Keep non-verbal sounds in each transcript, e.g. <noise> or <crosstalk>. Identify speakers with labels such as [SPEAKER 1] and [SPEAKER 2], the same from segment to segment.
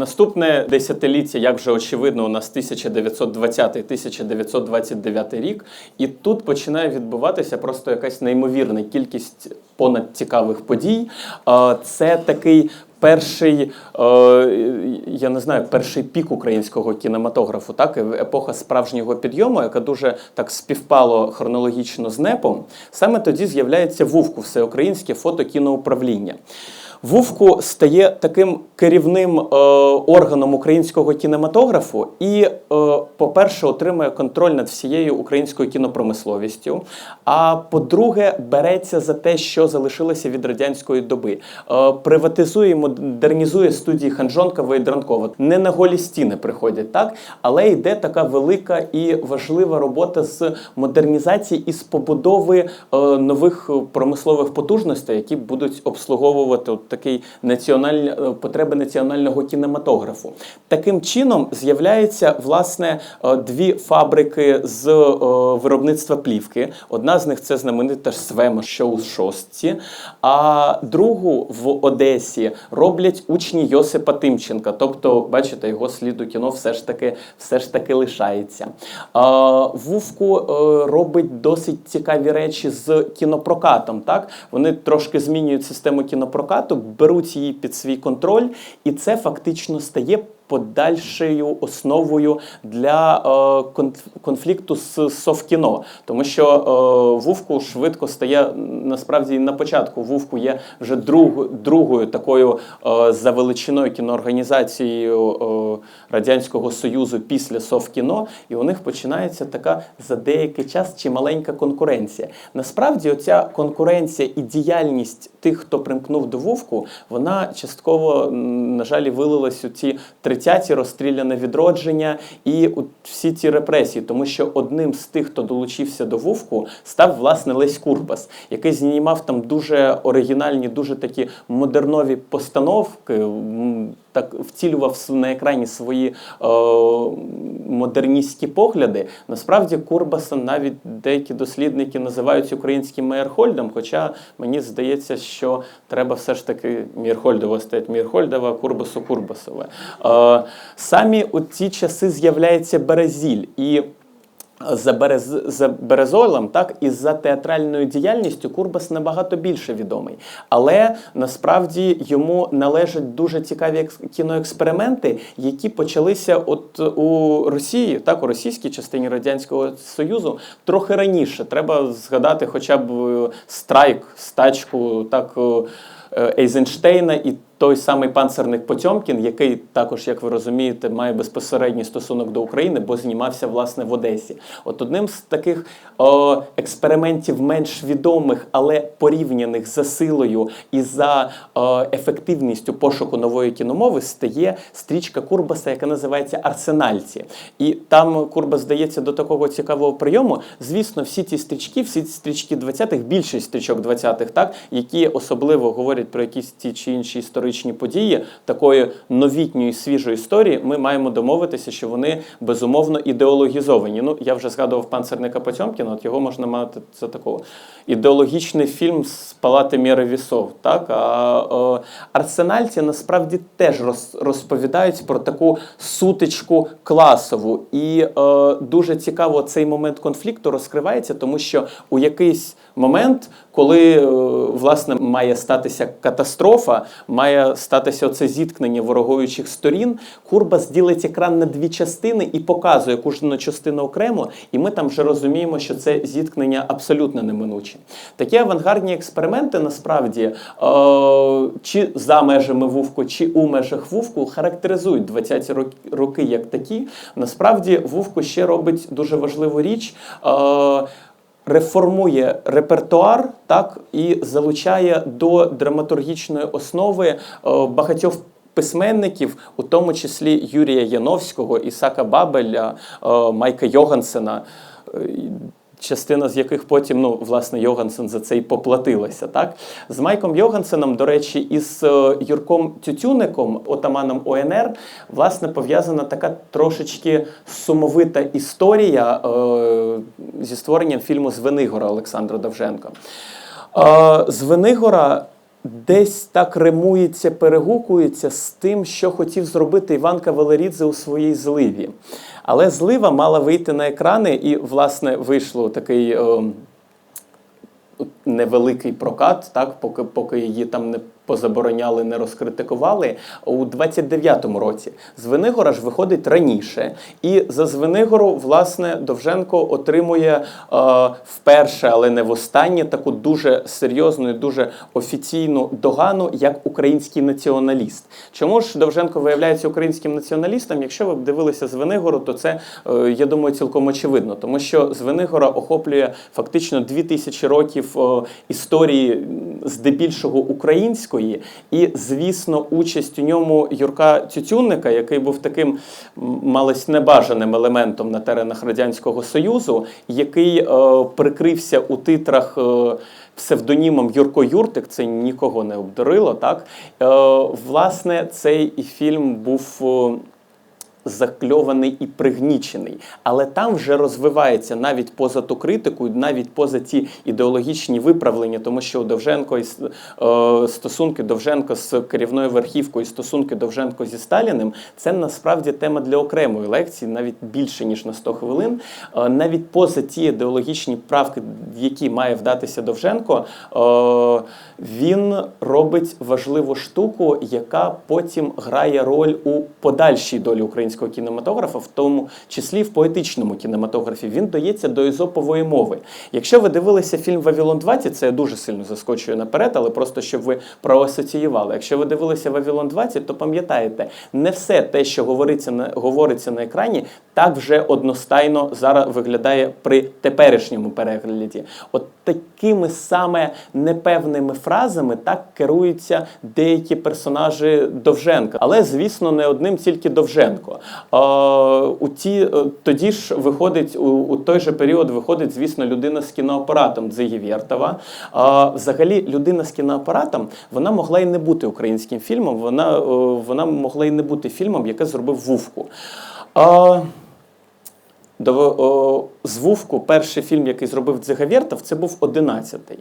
[SPEAKER 1] Наступне десятиліття, як вже очевидно, у нас 1920-1929 рік, і тут починає відбуватися просто якась неймовірна кількість понадцікавих подій. Е, Це такий. Перший, е, я не знаю, перший пік українського кінематографу, так епоха справжнього підйому, яка дуже так співпало хронологічно з НЕПом. Саме тоді з'являється ВУВКУ, всеукраїнське фотокіноуправління. ВУВКУ стає таким керівним е, органом українського кінематографу і, е, по-перше, отримує контроль над всією українською кінопромисловістю. А по-друге, береться за те, що залишилося від радянської доби. Е, приватизує, модернізує студії Ханжонкова і Дранкова. Не на голі стіни приходять, так? Але йде така велика і важлива робота з модернізації і з побудови е, нових промислових потужностей, які будуть обслуговувати такий національні е, потреби національного кінематографу. Таким чином з'являється власне е, дві фабрики з е, виробництва плівки. Одна з них це знаменита ж Свема, що у шостці, а другу в Одесі роблять учні Йосипа Тимченка. Тобто, бачите, його слід у кіно все ж таки, все ж таки лишається. Вувку робить досить цікаві речі з кінопрокатом. Так? Вони трошки змінюють систему кінопрокату, беруть її під свій контроль, і це фактично стає подальшою основою для е, конфлікту з Совкіно. Тому що е, Вувку швидко стає насправді на початку Вувку є вже друг, другою такою е, за величиною кіноорганізацією Радянського Союзу після Совкіно, і у них починається така за деякий час чималенька конкуренція. Насправді, оця конкуренція і діяльність тих, хто примкнув до Вовку, вона частково, на жаль, вилилась у ці 30-ті розстріляне відродження і всі ці репресії, тому що одним з тих, хто долучився до Вовку, став власне Лесь Курбас, який знімав там дуже оригінальні, дуже такі модернові постановки. Так втілював на екрані свої е, модерністські погляди. Насправді Курбаса навіть деякі дослідники називають українським Мейерхольдом, хоча мені здається, що треба все ж таки Мірхольдова стати Мірхольдова, Курбасу Курбасове. Е, самі у ці часи з'являється Березіль і. За, Берез, за Березойлем, так і за театральною діяльністю Курбас набагато більше відомий. Але насправді йому належать дуже цікаві кіноексперименти, які почалися от у Росії, так у російській частині радянського союзу, трохи раніше. Треба згадати, хоча б е, страйк, стачку, так. е, Ейзенштейна і той самий панцерник Потьомкін, який також, як ви розумієте, має безпосередній стосунок до України, бо знімався власне в Одесі. От одним з таких о, експериментів менш відомих, але порівняних за силою і за о, ефективністю пошуку нової кіномови стає стрічка Курбаса, яка називається Арсенальці. І там Курбас здається до такого цікавого прийому. Звісно, всі ті стрічки, всі ці стрічки 20-х, більшість стрічок 20-х, так, які особливо говорять про якісь ті чи інші історичні події, такої новітньої свіжої історії, ми маємо домовитися, що вони безумовно ідеологізовані. Ну, я вже згадував панцерника Потьомкіна, от його можна мати за такого. Ідеологічний фільм з палати міри вісов. Так? А е, арсенальці насправді теж роз, розповідають про таку сутичку класову. І е, дуже цікаво цей момент конфлікту розкривається, тому що у якийсь момент, коли е, власне має статися катастрофа, має статися оце зіткнення ворогуючих сторін, Курбас ділить екран на дві частини і показує кожну частину окремо, і ми там вже розуміємо, що це зіткнення абсолютно неминуче. Такі авангардні експерименти насправді е, чи за межами Вувку, чи у межах Вувку характеризують 20-ті роки- як такі. Насправді Вувку ще робить дуже важливу річ. Е, реформує репертуар так і залучає до драматургічної основи е, багатьох. Письменників, у тому числі Юрія Яновського, Ісака Бабеля, е, Майка Йогансена, е, частина з яких потім, ну, власне, Йогансен за це й поплатилася. Так? З Майком Йогансеном, до речі, із е, Юрком Тютюником, отаманом ОНР, власне, пов'язана така трошечки сумовита історія е, зі створенням фільму Звенигора Олександра Довженка. Е, Звенигора десь так римується, перегукується з тим, що хотів зробити Іван Кавалерідзе у своїй зливі. Але злива мала вийти на екрани, і, власне, вийшло такий. е, невеликий прокат, так, поки, поки її там не позабороняли, не розкритикували. У 29-му році Звенигора ж виходить раніше, і за Звенигору, власне, Довженко отримує е, вперше, але не востаннє, таку дуже серйозну і дуже офіційну догану як український націоналіст. Чому ж Довженко виявляється українським націоналістом? Якщо ви б дивилися Звенигору, то це, е, я думаю, цілком очевидно, тому що Звенигора охоплює фактично 2000 років е, історії здебільшого української, і, звісно, участь у ньому Юрка Тютюнника, який був таким малось небажаним елементом на теренах Радянського Союзу, який е, прикрився у титрах. е, Псевдонімом Юрко Юртик це нікого не обдурило. Так е, власне, цей фільм був е, закльований і пригнічений. Але там вже розвивається навіть поза ту критику, навіть поза ті ідеологічні виправлення, тому що у Довженко і е, стосунки Довженко з керівною верхівкою, стосунки Довженко зі Сталіним це насправді тема для окремої лекції, навіть більше ніж на 100 хвилин. Е, навіть поза ті ідеологічні правки, які має вдатися Довженко, е, він робить важливу штуку, яка потім грає роль у подальшій долі українського кінематографа, в тому числі в поетичному кінематографі. Він доється до ізопової мови. Якщо ви дивилися фільм Вавилон 20, це я дуже сильно заскочую наперед, але просто щоб ви проасоціювали. Якщо ви дивилися Вавилон 20, то пам'ятаєте, не все те, що говориться на говориться на екрані, так вже одностайно зараз виглядає при теперішньому перегляді. От такими саме непевними фразами так керуються деякі персонажі Довженка. Але, звісно, не одним тільки Довженко. У ті, е, тоді ж виходить у, у той же період виходить, звісно, людина з кіноапаратом Дзигі Вєртова. Взагалі, людина з кіноапаратом вона могла і не бути українським фільмом, вона, е, вона могла і не бути фільмом, яке зробив Вувку. До Вувку перший фільм, який зробив Дзиговєртов, це був одинадцятий.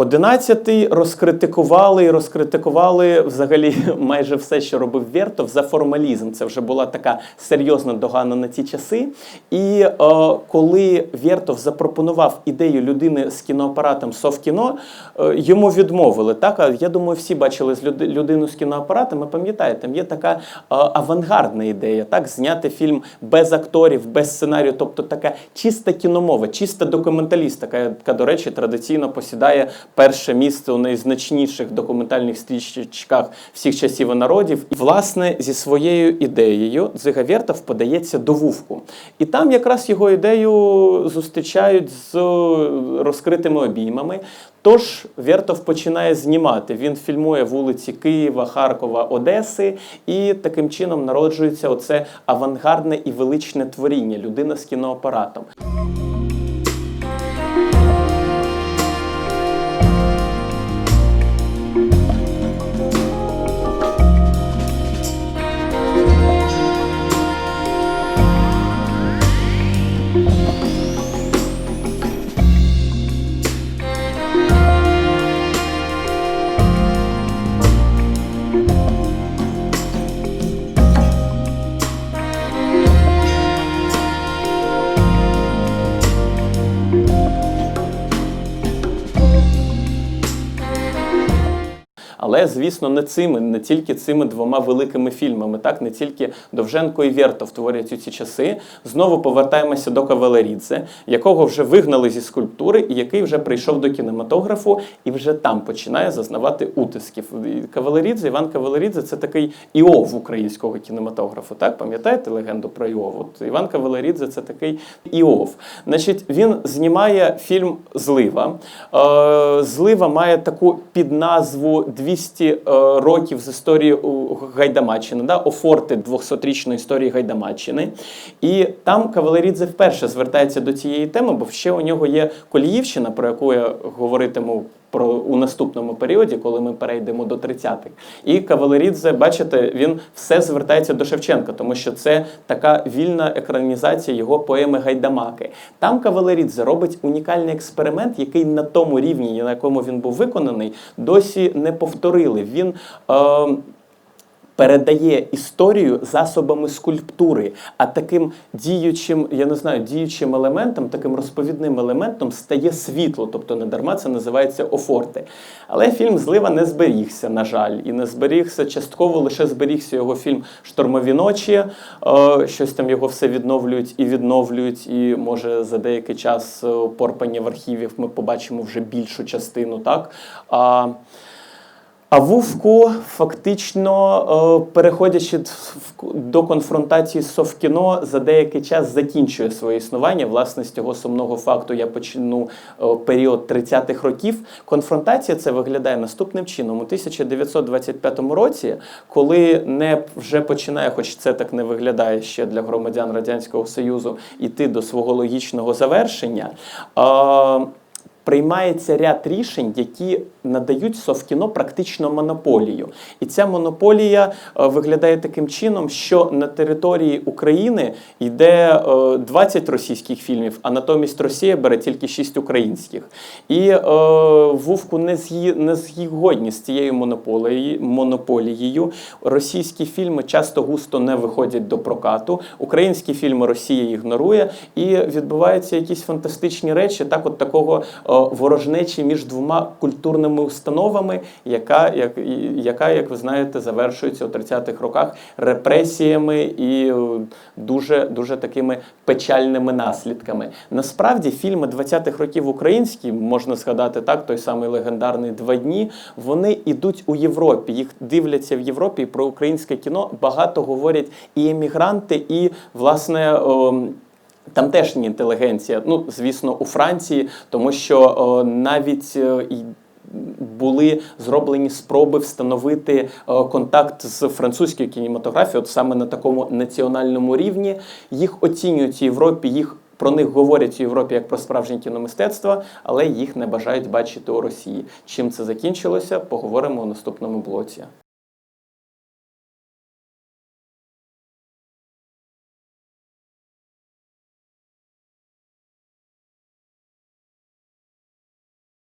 [SPEAKER 1] Одинадцятий розкритикували і розкритикували взагалі <laughs> майже все, що робив Вєртов, за формалізм. Це вже була така серйозна догана на ті часи. І е, коли Вєртов запропонував ідею людини з кіноапаратом Совкіно, е, йому відмовили. Так, а я думаю, всі бачили з люди- людину з кіноапаратом. Ви пам'ятаєте, там є така е, авангардна ідея, так, зняти фільм без акторів, без сценарію, тобто така чиста кіномова, чиста документалістика, яка, до речі, традиційно посідає перше місце у найзначніших документальних стрічках всіх часів і народів. І, власне, зі своєю ідеєю Дзига Вєртов подається до Вувку. І там якраз його ідею зустрічають з розкритими обіймами. Тож Вєртов починає знімати. Він фільмує вулиці Києва, Харкова, Одеси, і таким чином народжується оце авангардне і величне творіння людина з кіноапаратом. Але, звісно, не цими, не тільки цими двома великими фільмами, так не тільки Довженко і Вєртов творять у ці часи. Знову повертаємося до Кавалерідзе, якого вже вигнали зі скульптури, і який вже прийшов до кінематографу і вже там починає зазнавати утисків. Кавалерідзе, Іван Кавалерідзе це такий Іов українського кінематографу. Так, пам'ятаєте легенду про Іов? От Іван Кавалерідзе це такий Іов. Значить, він знімає фільм Злива. Е, Злива має таку підназву 200 е, років з історії у Гайдамаччини, да? офорти 200-річної історії Гайдамаччини. І там Кавалерідзе вперше звертається до цієї теми, бо ще у нього є Коліївщина, про яку я говоритиму про у наступному періоді, коли ми перейдемо до 30-х. І Кавалерідзе, бачите, він все звертається до Шевченка, тому що це така вільна екранізація його поеми Гайдамаки. Там Кавалерідзе робить унікальний експеримент, який на тому рівні, на якому він був виконаний, досі не повторили. Він е, передає історію засобами скульптури, а таким діючим, я не знаю, діючим елементом, таким розповідним елементом стає світло, тобто не дарма це називається офорти. Але фільм Злива не зберігся, на жаль, і не зберігся частково, лише зберігся його фільм Штормові ночі. Е, Щось там його все відновлюють і відновлюють. І може за деякий час е, порпання в архівів ми побачимо вже більшу частину. Так. А, а Вовку фактично, е, переходячи до конфронтації з Совкіно, за деякий час закінчує своє існування. Власне, з цього сумного факту я почну е, період 30-х років. Конфронтація це виглядає наступним чином. У 1925 році, коли не вже починає, хоч це так не виглядає ще для громадян Радянського Союзу, іти до свого логічного завершення. Е, приймається ряд рішень, які надають Совкіно практично монополію. І ця монополія е, виглядає таким чином, що на території України йде е, 20 російських фільмів, а натомість Росія бере тільки 6 українських. І е, Вовку не згодні з цією монополією. Російські фільми часто густо не виходять до прокату. Українські фільми Росія ігнорує, і відбуваються якісь фантастичні речі, так от такого е, ворожнечі між двома культурними установами, яка, як, яка, як ви знаєте, завершується у 30-х роках репресіями і е, дуже, дуже такими печальними наслідками. Насправді, фільми 20-х років українські, можна згадати так, той самий легендарний Два дні, вони йдуть у Європі. Їх дивляться в Європі про українське кіно багато говорять і емігранти, і власне. Ем, Тамтешня інтелігенція, ну звісно, у Франції, тому що о, навіть е, і були зроблені спроби встановити контакт з французькою кінематографією, от саме на такому національному рівні. Їх оцінюють у Європі, їх про них говорять у Європі як про справжнє кіномистецтво, але їх не бажають бачити у Росії. Чим це закінчилося? Поговоримо у наступному блоці.